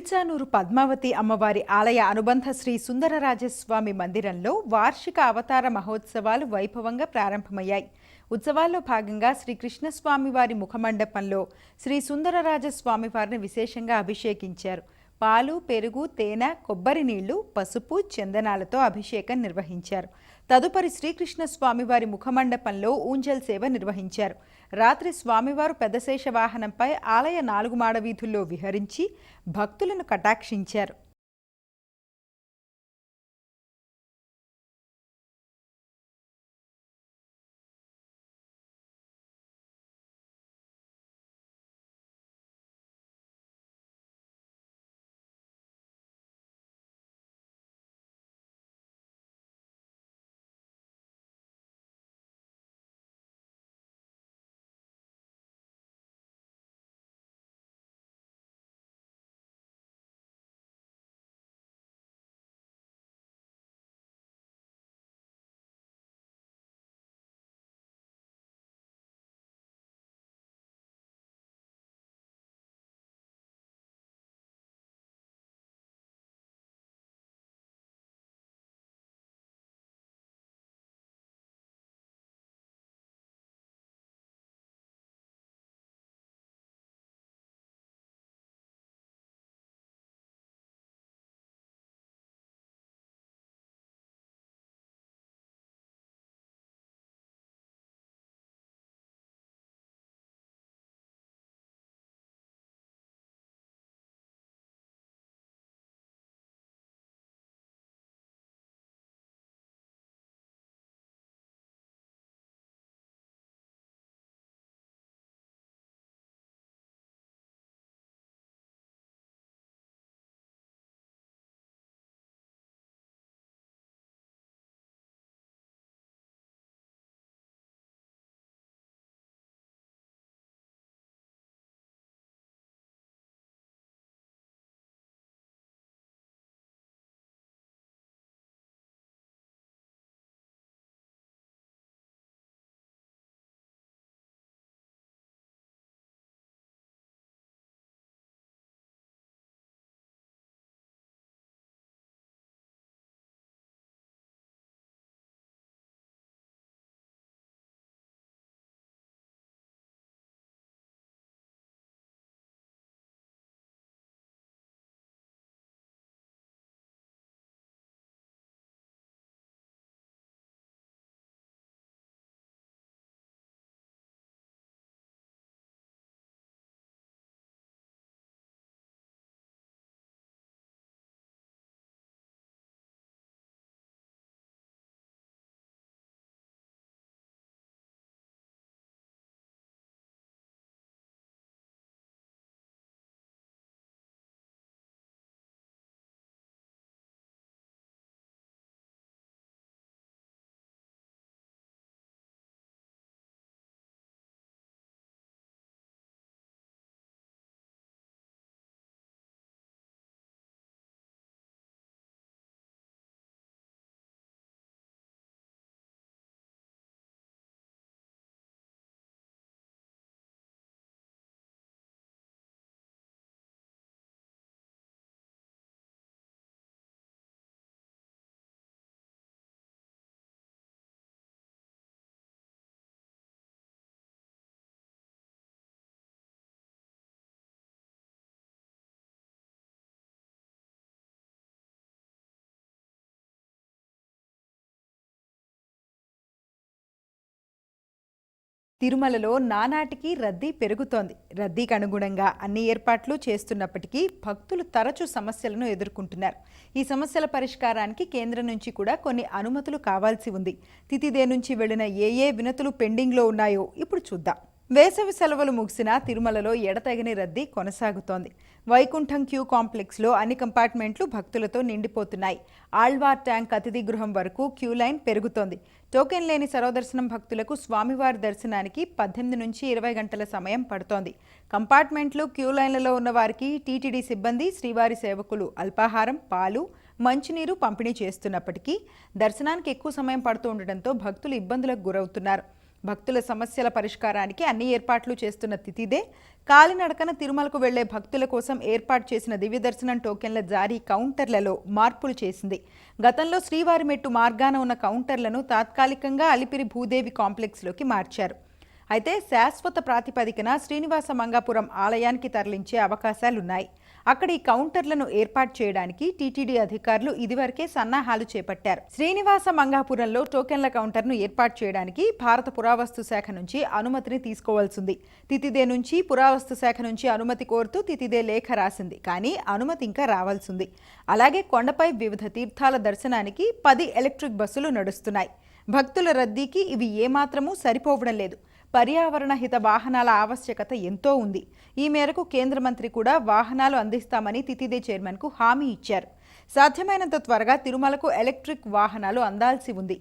తిరుచానూరు పద్మావతి అమ్మవారి ఆలయ అనుబంధ శ్రీ సుందరరాజస్వామి మందిరంలో వార్షిక అవతార మహోత్సవాలు వైభవంగా ప్రారంభమయ్యాయి. ఉత్సవాల్లో భాగంగా శ్రీకృష్ణస్వామివారి ముఖమండపంలో శ్రీ సుందరరాజస్వామి వారిని విశేషంగా అభిషేకించారు. పాలు పెరుగు తేనె కొబ్బరి నీళ్ళు పసుపు చందనాలతో అభిషేకం నిర్వహించారు. తదుపరి శ్రీకృష్ణ స్వామివారి ముఖమండపంలో ఊంజల్ సేవ నిర్వహించారు. రాత్రి స్వామివారు పెద్దశేష వాహనంపై ఆలయ నాలుగు మాడ వీధుల్లో విహరించి భక్తులను కటాక్షించారు. తిరుమలలో నానాటికి రద్దీ పెరుగుతోంది. రద్దీకి అనుగుణంగా అన్ని ఏర్పాట్లు చేస్తున్నప్పటికీ భక్తులు తరచూ సమస్యలను ఎదుర్కొంటున్నారు. ఈ సమస్యల పరిష్కారానికి కేంద్రం నుంచి కూడా కొన్ని అనుమతులు కావాల్సి ఉంది. తితిదే నుంచి వెళ్ళిన ఏ ఏ వినతులు పెండింగ్లో ఉన్నాయో ఇప్పుడు చూద్దాం. వేసవి సెలవులు ముగిసినా తిరుమలలో ఎడతెగని రద్దీ కొనసాగుతోంది. వైకుంఠం క్యూ కాంప్లెక్స్లో అన్ని కంపార్ట్మెంట్లు భక్తులతో నిండిపోతున్నాయి. ఆళ్వార్ ట్యాంక్ అతిథి గృహం వరకు క్యూ లైన్ పెరుగుతోంది. టోకెన్ లేని సర్వదర్శనం భక్తులకు స్వామివారి దర్శనానికి పద్దెనిమిది నుంచి ఇరవై గంటల సమయం పడుతోంది. కంపార్ట్మెంట్లు క్యూ లైన్లలో ఉన్న వారికి టీటీడీ సిబ్బంది శ్రీవారి సేవకులు అల్పాహారం పాలు మంచినీరు పంపిణీ చేస్తున్నప్పటికీ దర్శనానికి ఎక్కువ సమయం పడుతూ ఉండడంతో భక్తులు ఇబ్బందులకు గురవుతున్నారు. భక్తుల సమస్యల పరిష్కారానికి అన్ని ఏర్పాట్లు చేస్తున్న తిథిదే కాలినడకన తిరుమలకు వెళ్ళే భక్తుల కోసం ఏర్పాటు చేసిన దివ్యదర్శనం టోకెన్ల జారీ కౌంటర్లలో మార్పులు చేసింది. గతంలో శ్రీవారి మెట్టు మార్గాన ఉన్న కౌంటర్లను తాత్కాలికంగా అలిపిరి భూదేవి కాంప్లెక్స్లోకి మార్చారు. అయితే శాశ్వత ప్రాతిపదికన శ్రీనివాస మంగాపురం ఆలయానికి తరలించే అవకాశాలున్నాయి. అక్కడ ఈ కౌంటర్లను ఏర్పాటు చేయడానికి టీటీడీ అధికారులు ఇదివరకే సన్నాహాలు చేపట్టారు. శ్రీనివాస మంగాపురంలో టోకెన్ల కౌంటర్ను ఏర్పాటు చేయడానికి భారత పురావస్తు శాఖ నుంచి అనుమతిని తీసుకోవాల్సింది. తితిదే నుంచి పురావస్తు శాఖ నుంచి అనుమతి కోరుతూ తితిదే లేఖ రాసింది. కానీ అనుమతి ఇంకా రావాల్సింది. అలాగే కొండపై వివిధ తీర్థాల దర్శనానికి పది ఎలక్ట్రిక్ బస్సులు నడుస్తున్నాయి. భక్తుల రద్దీకి ఇవి ఏమాత్రమూ సరిపోవడం లేదు. పర్యావరణ హిత వాహనాల ఆవశ్యకత ఎంతో ఉంది. ఈ మేరకు కేంద్ర మంత్రి కూడా వాహనాలు అందిస్తామని తితిదే చైర్మన్కు హామీ ఇచ్చారు. సాధ్యమైనంత త్వరగా తిరుమలకు ఎలక్ట్రిక్ వాహనాలు అందాల్సి ఉంది.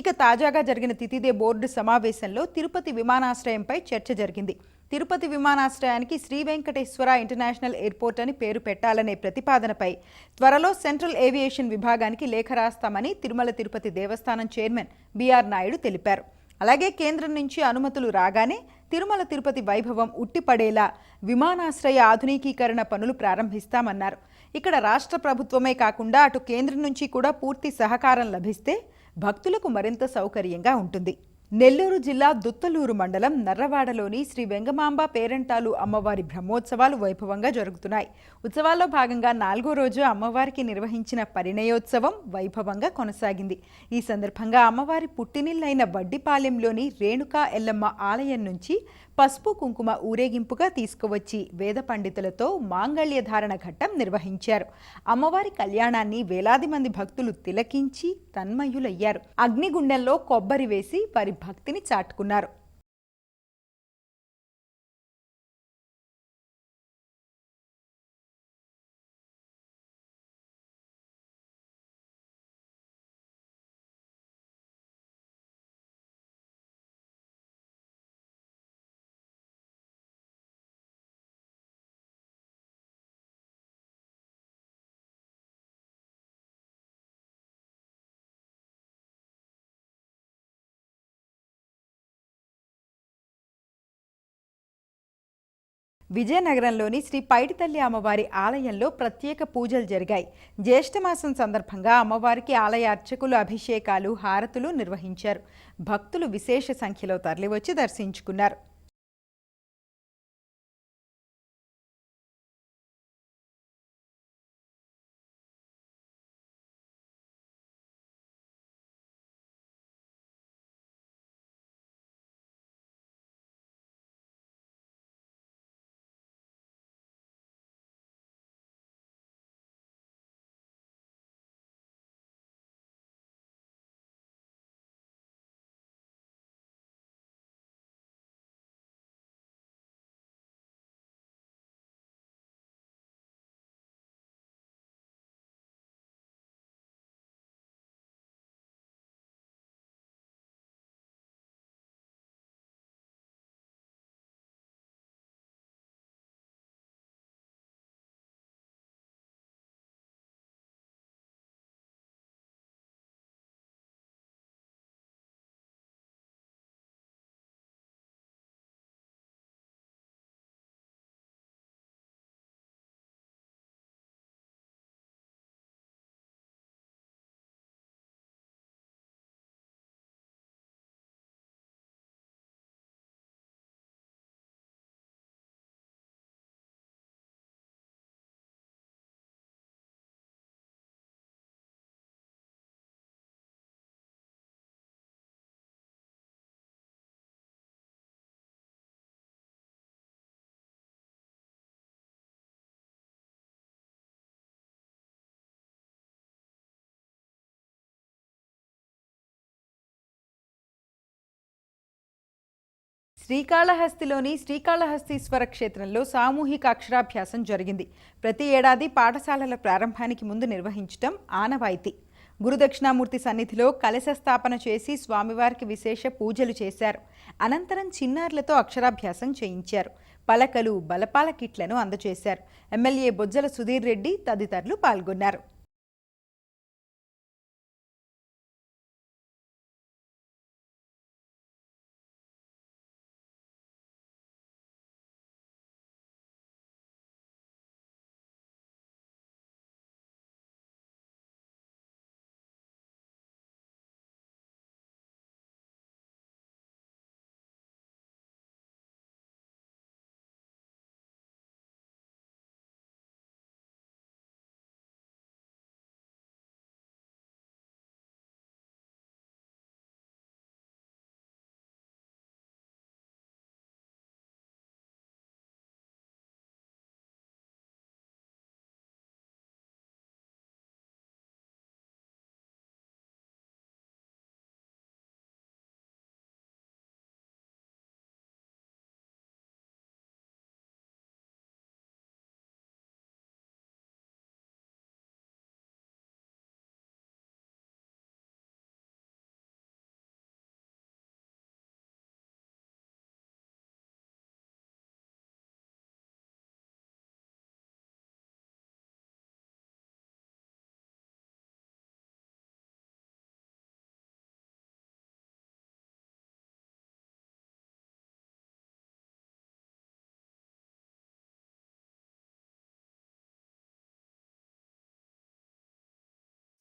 ఇక తాజాగా జరిగిన తితిదే బోర్డు సమావేశంలో తిరుపతి విమానాశ్రయంపై చర్చ జరిగింది. తిరుపతి విమానాశ్రయానికి శ్రీ వెంకటేశ్వర ఇంటర్నేషనల్ ఎయిర్పోర్ట్ అని పేరు పెట్టాలనే ప్రతిపాదనపై త్వరలో సెంట్రల్ ఏవియేషన్ విభాగానికి లేఖ రాస్తామని తిరుమల తిరుపతి దేవస్థానం చైర్మన్ బీఆర్ నాయుడు తెలిపారు. అలాగే కేంద్రం నుంచి అనుమతులు రాగానే తిరుమల తిరుపతి వైభవం ఉట్టిపడేలా విమానాశ్రయ ఆధునికీకరణ పనులు ప్రారంభిస్తామన్నారు. ఇక్కడ రాష్ట్ర ప్రభుత్వమే కాకుండా అటు కేంద్రం నుంచి కూడా పూర్తి సహకారం లభిస్తే భక్తులకు మరింత సౌకర్యంగా ఉంటుంది. నెల్లూరు జిల్లా దుత్తలూరు మండలం నర్రవాడలోని శ్రీ వెంగమాంబ పేరంటాలు అమ్మవారి బ్రహ్మోత్సవాలు వైభవంగా జరుగుతున్నాయి. ఉత్సవాల్లో భాగంగా నాలుగో రోజు అమ్మవారికి నిర్వహించిన పరిణయోత్సవం వైభవంగా కొనసాగింది. ఈ సందర్భంగా అమ్మవారి పుట్టినిల్లైన వడ్డిపాలెంలోని రేణుకా ఎల్లమ్మ ఆలయం నుంచి పసుపు కుంకుమ ఊరేగింపుగా తీసుకువచ్చి వేద పండితులతో మాంగళ్య ధారణ ఘట్టం నిర్వహించారు. అమ్మవారి కళ్యాణాన్ని వేలాది మంది భక్తులు తిలకించి తన్మయులయ్యారు. అగ్నిగుండంలో కొబ్బరి వేసి వారి భక్తిని చాటుకున్నారు. విజయనగరంలోని శ్రీ పైడితల్లి అమ్మవారి ఆలయంలో ప్రత్యేక పూజలు జరిగాయి. జ్యేష్ఠమాసం సందర్భంగా అమ్మవారికి ఆలయ అర్చకులు అభిషేకాలు హారతులు నిర్వహించారు. భక్తులు విశేష సంఖ్యలో తరలివచ్చి దర్శించుకున్నారు. శ్రీకాళహస్తిలోని శ్రీకాళహస్తీశ్వర క్షేత్రంలో సామూహిక అక్షరాభ్యాసం జరిగింది. ప్రతి ఏడాది పాఠశాలల ప్రారంభానికి ముందు నిర్వహించటం ఆనవాయితీ. గురుదక్షిణామూర్తి సన్నిధిలో కలశ స్థాపన చేసి స్వామివారికి విశేష పూజలు చేశారు. అనంతరం చిన్నారులతో అక్షరాభ్యాసం చేయించారు. పలకలు బలపాల కిట్లను అందజేశారు. ఎమ్మెల్యే బొజ్జల సుధీర్ రెడ్డి తదితరులు పాల్గొన్నారు.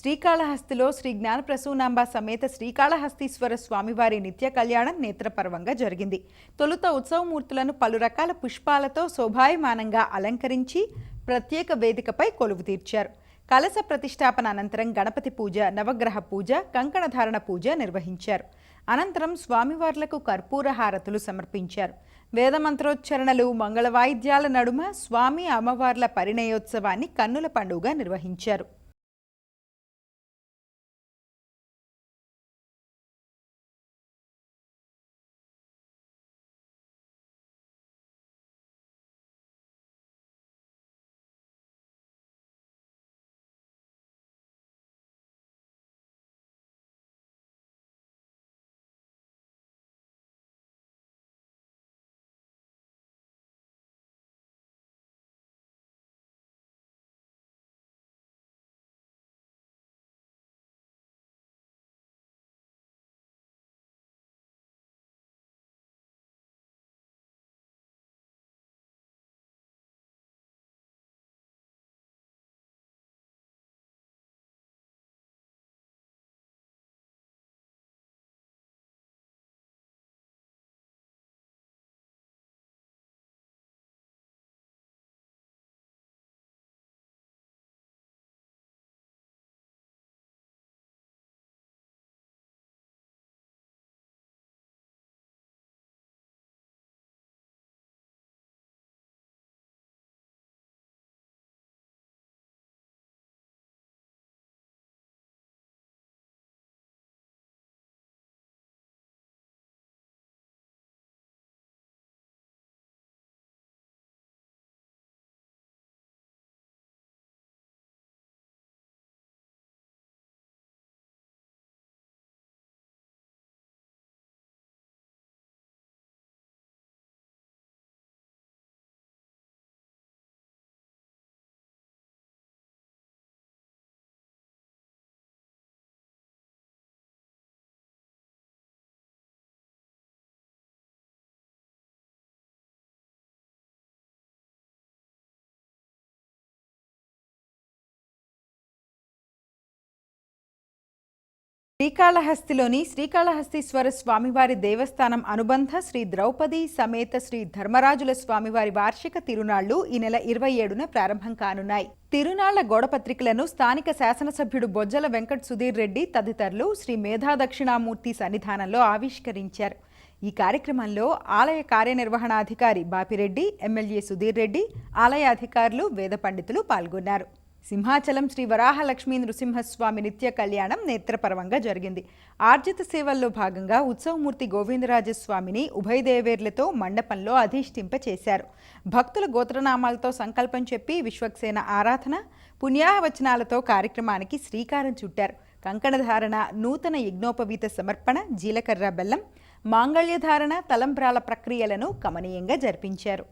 శ్రీకాళహస్తిలో శ్రీ జ్ఞానప్రసూనాంబ సమేత శ్రీకాళహస్తీశ్వర స్వామివారి నిత్య కళ్యాణం నేత్రపర్వంగా జరిగింది. తొలుత ఉత్సవమూర్తులను పలు రకాల పుష్పాలతో శోభాయమానంగా అలంకరించి ప్రత్యేక వేదికపై కొలువు తీర్చారు. కలశ ప్రతిష్టాపన అనంతరం గణపతి పూజ నవగ్రహ పూజ కంకణధారణ పూజ నిర్వహించారు. అనంతరం స్వామివార్లకు కర్పూర హారతులు సమర్పించారు. వేదమంత్రోచ్చరణలు మంగళ వాయిద్యాల నడుమ స్వామి అమ్మవార్ల పరిణయోత్సవాన్ని కన్నుల పండుగ నిర్వహించారు. శ్రీకాళహస్తిలోని శ్రీకాళహస్తీశ్వర స్వామివారి దేవస్థానం అనుబంధ శ్రీ ద్రౌపది సమేత శ్రీ ధర్మరాజుల స్వామివారి వార్షిక తిరునాళ్ళు ఈ నెల ఇరవై ఏడున ప్రారంభం కానున్నాయి. తిరునాళ్ళ గోడపత్రికలను స్థానిక శాసనసభ్యుడు బొజ్జల వెంకట్ సుధీర్ రెడ్డి తదితరులు శ్రీ మేధా దక్షిణామూర్తి సన్నిధానంలో ఆవిష్కరించారు. ఈ కార్యక్రమంలో ఆలయ కార్యనిర్వహణాధికారి బాపిరెడ్డి ఎమ్మెల్యే సుధీర్ రెడ్డి ఆలయ అధికారులు వేద పండితులు పాల్గొన్నారు. సింహాచలం శ్రీ వరాహలక్ష్మీ నృసింహస్వామి నిత్య కళ్యాణం నేత్రపరవంగా జరిగింది. ఆర్జిత సేవల్లో భాగంగా ఉత్సవమూర్తి గోవిందరాజస్వామిని ఉభయదేవేర్లతో మండపంలో అధిష్ఠింప చేశారు భక్తుల గోత్రనామాలతో సంకల్పం చెప్పి విశ్వక్సేన ఆరాధన పుణ్యాహవచనాలతో కార్యక్రమానికి శ్రీకారం చుట్టారు. కంకణధారణ నూతన యజ్ఞోపవీత సమర్పణ జీలకర్ర బెల్లం మాంగళ్యధారణ తలంబ్రాల ప్రక్రియలను కమనీయంగా జరిపించారు.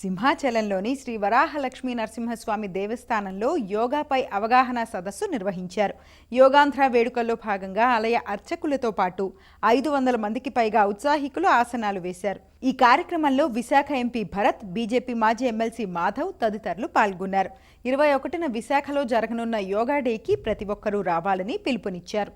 సింహాచలంలోని శ్రీ వరాహలక్ష్మీ నరసింహస్వామి దేవస్థానంలో యోగాపై అవగాహన సదస్సు నిర్వహించారు. యోగాంధ్ర వేడుకల్లో భాగంగా ఆలయ అర్చకులతో పాటు ఐదు వందల మందికి పైగా ఉత్సాహికులు ఆసనాలు వేశారు. ఈ కార్యక్రమంలో విశాఖ ఎంపీ భరత్ బీజేపీ మాజీ ఎమ్మెల్సీ మాధవ్ తదితరులు పాల్గొన్నారు. ఇరవై ఒకటిన విశాఖలో జరగనున్న యోగా డేకి ప్రతి ఒక్కరూ రావాలని పిలుపునిచ్చారు.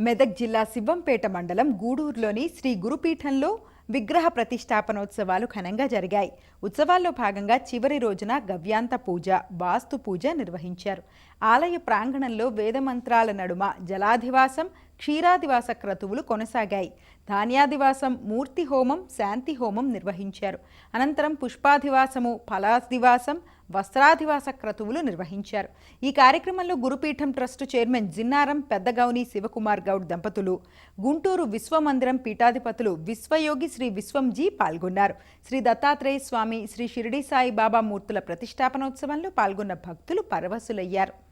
మెదక్ జిల్లా శివంపేట మండలం గూడూరులోని శ్రీ గురుపీఠంలో విగ్రహ ప్రతిష్టాపనోత్సవాలు ఘనంగా జరిగాయి. ఉత్సవాల్లో భాగంగా చివరి రోజున గవ్యాంత పూజ వాస్తు పూజ నిర్వహించారు. ఆలయ ప్రాంగణంలో వేదమంత్రాల నడుమ జలాధివాసం క్షీరాదివాస క్రతువులు కొనసాగాయి. ధాన్యాదివాసం మూర్తి హోమం శాంతి హోమం నిర్వహించారు. అనంతరం పుష్పాధివాసము ఫలాదివాసం వస్త్రాధివాస క్రతువులు నిర్వహించారు. ఈ కార్యక్రమంలో గురుపీఠం ట్రస్టు చైర్మన్ జిన్నారం పెద్దగౌని శివకుమార్ గౌడ్ దంపతులు గుంటూరు విశ్వమందిరం పీఠాధిపతులు విశ్వయోగి శ్రీ విశ్వంజీ పాల్గొన్నారు. శ్రీ దత్తాత్రేయ స్వామి శ్రీ షిరిడి సాయి బాబా మూర్తుల ప్రతిష్టాపనోత్సవంలో పాల్గొన్న భక్తులు పరవశులయ్యారు.